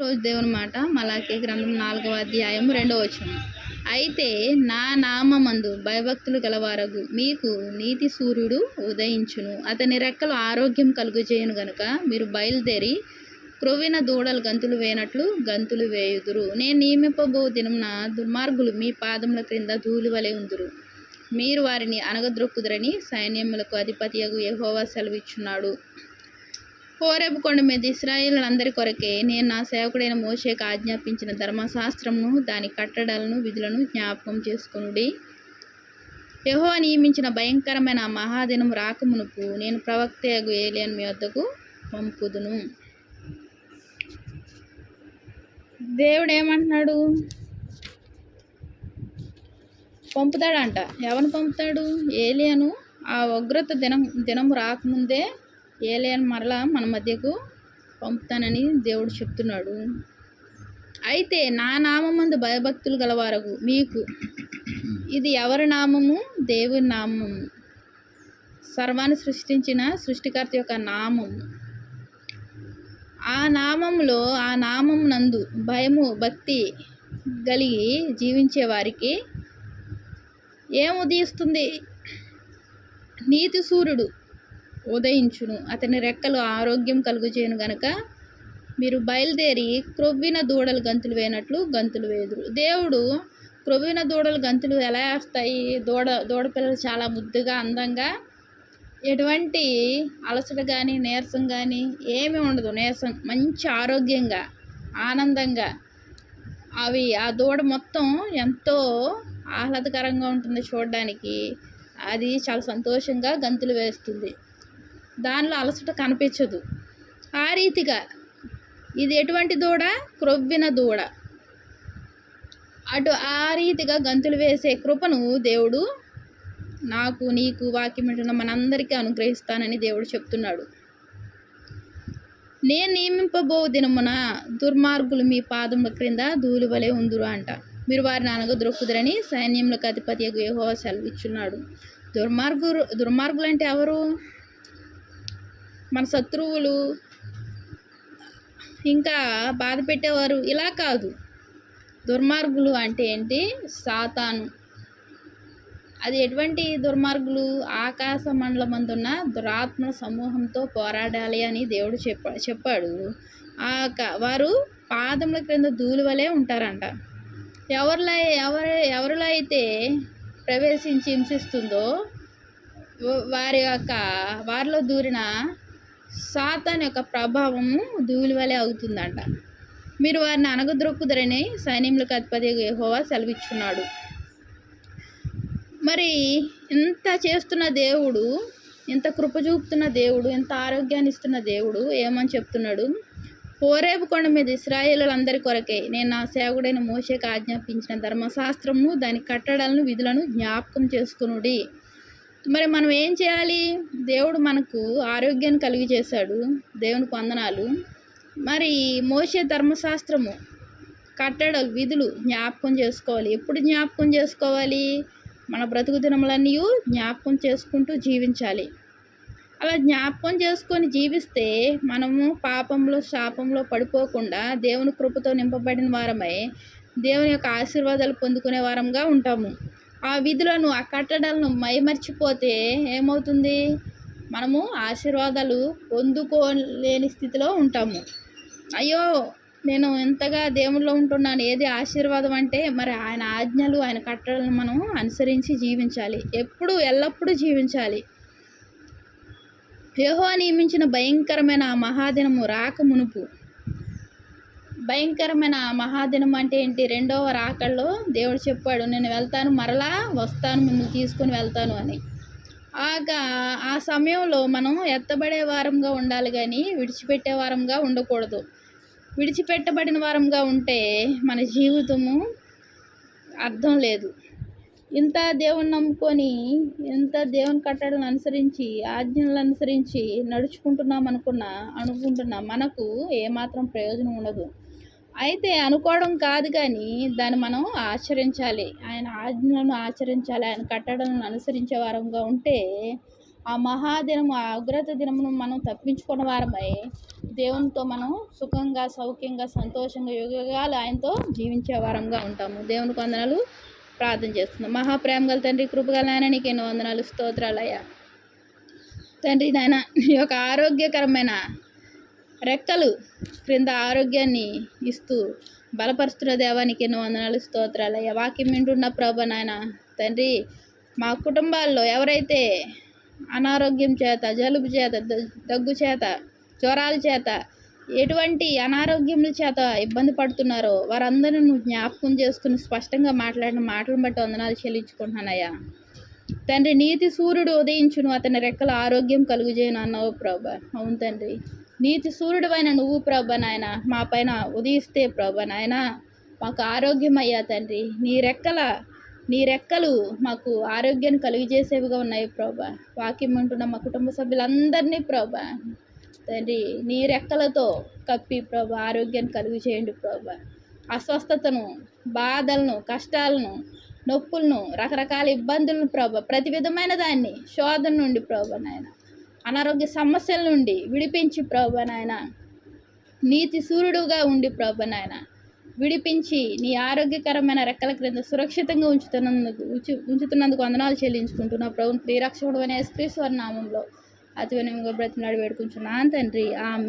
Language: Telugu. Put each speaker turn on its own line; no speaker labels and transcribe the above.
రోజు దేవుని మాట మలాకి గ్రంథం నాలుగవ అధ్యాయం రెండవ వచనం. అయితే నా నామందు భయభక్తులు గలవారగు మీకు నీతి సూర్యుడు ఉదయించును. అతని రెక్కలు ఆరోగ్యం కలుగజేయను గనుక మీరు బయలుదేరి క్రొవ్విన దూడలు గంతులు వేయనట్లు గంతులు వేయుదురు. నేను నియమిపబో దినమున దుర్మార్గులు మీ పాదముల క్రింద ధూళి వలె ఉందురు. మీరు వారిని అనగద్రొక్కుదురని సైన్యములకు అధిపతియగు యహోవా సెలవిచ్చున్నాడు. హోరేబు కొండ మీద ఇస్రాయిలందరి కొరకే నేను నా సేవకుడైన మోషేకు ఆజ్ఞాపించిన ధర్మశాస్త్రమును దాని కట్టడాలను విధులను జ్ఞాపకం చేసుకునుడి. యహో నియమించిన భయంకరమైన మహాదినం రాకమునుపు నేను ప్రవక్తయగు ఏలియన్ మీ వద్దకు పంపుదును. దేవుడు ఏమంటున్నాడు పంపుతాడంట. ఎవరిని పంపుతాడు? ఏలియను. ఆ ఉగ్రత దినం దినం రాకముందే ఏలియన్ మరలా మన మధ్యకు పంపుతానని దేవుడు చెప్తున్నాడు. అయితే నా నామందు భయభక్తులు గలవారగు మీకు. ఇది ఎవరి నామము? దేవుని నామము. సర్వాన్ని సృష్టించిన సృష్టికర్త యొక్క నామము. ఆ నామంలో ఆ నామం నందు భయము భక్తి కలిగి జీవించే వారికి ఏం ఉదయిస్తుంది నీతి సూర్యుడు ఉదయించును. అతని రెక్కలు ఆరోగ్యం కలుగుచేయను గనక మీరు బయలుదేరి క్రొవ్విన దూడలు గంతులు వేయనట్లు గంతులు వేదురు. దేవుడు క్రొవ్విన దూడలు గంతులు ఎలా వేస్తాయి? దూడ దూడపిల్లలు చాలా ముద్దుగా అందంగా ఎటువంటి అలసట కానీ నీరసం కానీ ఏమీ ఉండదు. నీరసం మంచి ఆరోగ్యంగా ఆనందంగా అవి ఆ దూడ మొత్తం ఎంతో ఆహ్లాదకరంగా ఉంటుంది చూడడానికి. అది చాలా సంతోషంగా గంతులు వేస్తుంది. దానిలో అలసట కనిపించదు. ఆ రీతిగా ఇది ఎటువంటి దూడ? క్రొవ్విన దూడ. అటు ఆ రీతిగా గంతులు వేసే కృపను దేవుడు నాకు నీకు వాక్యం మనందరికీ అనుగ్రహిస్తానని దేవుడు చెప్తున్నాడు. నేను నియమింపబో దినమున దుర్మార్గులు మీ పాదముల క్రింద ధూళి ఉందురు అంట. మీరు వారిని అనగదొరుకుదురని సైన్యంలో అధిపతి యెహోవా సెలవిచ్చున్నాడు. దుర్మార్గులు దుర్మార్గులు అంటే ఎవరు? మన శత్రువులు ఇంకా బాధ పెట్టేవారు. ఇలా కాదు. దుర్మార్గులు అంటే ఏంటి? సాతాను. అది ఎటువంటి దుర్మార్గులు? ఆకాశ మండలమందున్న దురాత్మ సమూహంతో పోరాడాలి అని దేవుడు చెప్ప చెప్పాడు. ఆ వారు పాదముల క్రింద ధూళి వలె ఉంటారంట. ఎవరిలో ఎవరి ఎవరిలో అయితే ప్రవేశించి హింసిస్తుందో వారి యొక్క వారిలో దూరిన సాతాన్ యొక్క ప్రభావము ధూళి అవుతుందంట. మీరు వారిని అనగద్రొక్కుదరని సైన్యములకు అధిపతి హోవా సెలవిచ్చున్నాడు. మరి ఇంత చేస్తున్న దేవుడు ఇంత కృప చూపుతున్న దేవుడు ఇంత ఆరోగ్యాన్ని ఇస్తున్న దేవుడు ఏమని చెప్తున్నాడు? హోరేబు కొండ మీద ఇస్రాయేలులందరి కొరకే నేను నా సేవకుడైన మోషేకి ఆజ్ఞాపించిన ధర్మశాస్త్రము దాని కట్టడాలను విధులను జ్ఞాపకం చేసుకునుడి. మరి మనం ఏం చేయాలి? దేవుడు మనకు ఆరోగ్యాన్ని కలిగి చేశాడు దేవునికి వందనాలు. మరి మోసే ధర్మశాస్త్రము కట్టడలు విధులు జ్ఞాపకం చేసుకోవాలి. ఎప్పుడు జ్ఞాపకం చేసుకోవాలి? మన బ్రతుకు దినములన్నీ జ్ఞాపకం చేసుకుంటూ జీవించాలి. అలా జ్ఞాపకం చేసుకొని జీవిస్తే మనము పాపంలో శాపంలో పడిపోకుండా దేవుని కృపతో నింపబడిన వారమై దేవుని యొక్క ఆశీర్వాదాలు పొందుకునే వారంగా ఉంటాము. ఆ విధులను ఆ కట్టడాలను మైమర్చిపోతే ఏమవుతుంది? మనము ఆశీర్వాదాలు పొందుకోలేని స్థితిలో ఉంటాము. అయ్యో నేను ఎంతగా దేవుల్లో ఉంటున్నాను ఏది ఆశీర్వాదం అంటే మరి ఆయన ఆజ్ఞలు ఆయన కట్టడలను మనం అనుసరించి జీవించాలి. ఎప్పుడు ఎల్లప్పుడూ జీవించాలి. యహో నియమించిన భయంకరమైన ఆ మహాదినము రాక మునుపు భయంకరమైన మహాదినం అంటే ఏంటి? రెండవ రాకల్లో దేవుడు చెప్పాడు నేను వెళ్తాను మరలా వస్తాను మిమ్మల్ని తీసుకుని వెళ్తాను అని. ఆగా ఆ సమయంలో మనం ఎత్తబడే వారంగా ఉండాలి కానీ విడిచిపెట్టే వారంగా ఉండకూడదు. విడిచిపెట్టబడిన వారంగా ఉంటే మన జీవితము అర్థం లేదు. ఇంత దేవుని నమ్ముకొని ఇంత దేవుని కట్టడలను అనుసరించి ఆజ్ఞలను అనుసరించి నడుచుకుంటున్నాం అనుకున్నా అనుకుంటున్నా మనకు ఏమాత్రం ప్రయోజనం ఉండదు. అయితే అనుకోవడం కాదు కానీ దాన్ని మనం ఆచరించాలి. ఆయన ఆజ్ఞలను ఆచరించాలి. ఆయన కట్టడలను అనుసరించే వారంగా ఉంటే ఆ మహాదినము ఆ ఉగ్రత దినమును మనం తప్పించుకున్న వారమై దేవునితో మనం సుఖంగా సౌఖ్యంగా సంతోషంగా యుగాలు ఆయనతో జీవించే వారంగా ఉంటాము. దేవునికి వందనాలు. ప్రార్థన చేస్తున్నాం. మహాప్రేమ గల తండ్రి కృపగల నాయన నీకు ఎన్నో వందనాలు. స్తోత్రాలయ్యా. తండ్రి నాయన ఈ యొక్క ఆరోగ్యకరమైన రెక్కలు క్రింద ఆరోగ్యాన్ని ఇస్తూ బలపరుస్తున్న దేవానికి ఎన్నో వందనాలు స్తోత్రాలయ్యా వాక్యం వింటున్న ప్రభ నాయన తండ్రి మా కుటుంబాల్లో ఎవరైతే అనారోగ్యం చేత జలుబు చేత దగ్గు చేత జ్వరాల చేత ఎటువంటి అనారోగ్యముల చేత ఇబ్బంది పడుతున్నారో వారందరిని నువ్వు జ్ఞాపకం చేసుకుని స్పష్టంగా మాట్లాడిన మాటలను బట్టి వందనాలు చెల్లించుకుంటున్నానయ్యా తండ్రి నీతి సూర్యుడు ఉదయించును అతని రెక్కల ఆరోగ్యం కలుగుజేయను అన్నావు ప్రభా. అవును తండ్రి. నీతి సూర్యుడువైన నువ్వు ప్రభ నాయన మా పైన ఉదయిస్తే ప్రభ నాయన మాకు ఆరోగ్యమయ్యా తండ్రి. నీ రెక్కల నీ రెక్కలు మాకు ఆరోగ్యాన్ని కలుగజేసేవిగా ఉన్నాయి ప్రభా. వాక్యం ఉంటున్న మా కుటుంబ సభ్యులందరినీ ప్రభా తండ్రి నీ రెక్కలతో కప్పి ప్రభా ఆరోగ్యాన్ని కలుగు చేయండి ప్రభా. అస్వస్థతను బాధలను కష్టాలను నొప్పులను రకరకాల ఇబ్బందులను ప్రభ ప్రతి విధమైన దాన్ని శోధన నుండి ప్రభ నాయన. అనారోగ్య సమస్యల నుండి విడిపించి ప్రభు నాయన. నీతి సూర్యుడుగా ఉండి ప్రభు నాయన. విడిపించి నీ ఆరోగ్యకరమైన రెక్కల క్రింద సురక్షితంగా ఉంచుతున్నందుకు ఉంచు ఉంచుతున్నందుకు వందనాలు చెల్లించుకుంటున్నా ప్రభు. ప్రియరక్షకుడు అనే శ్రీశ్వర నామంలో అతి వినయంగా బ్రతిమలాడి వేడుకుంటున్నాను తండ్రి. ఆమె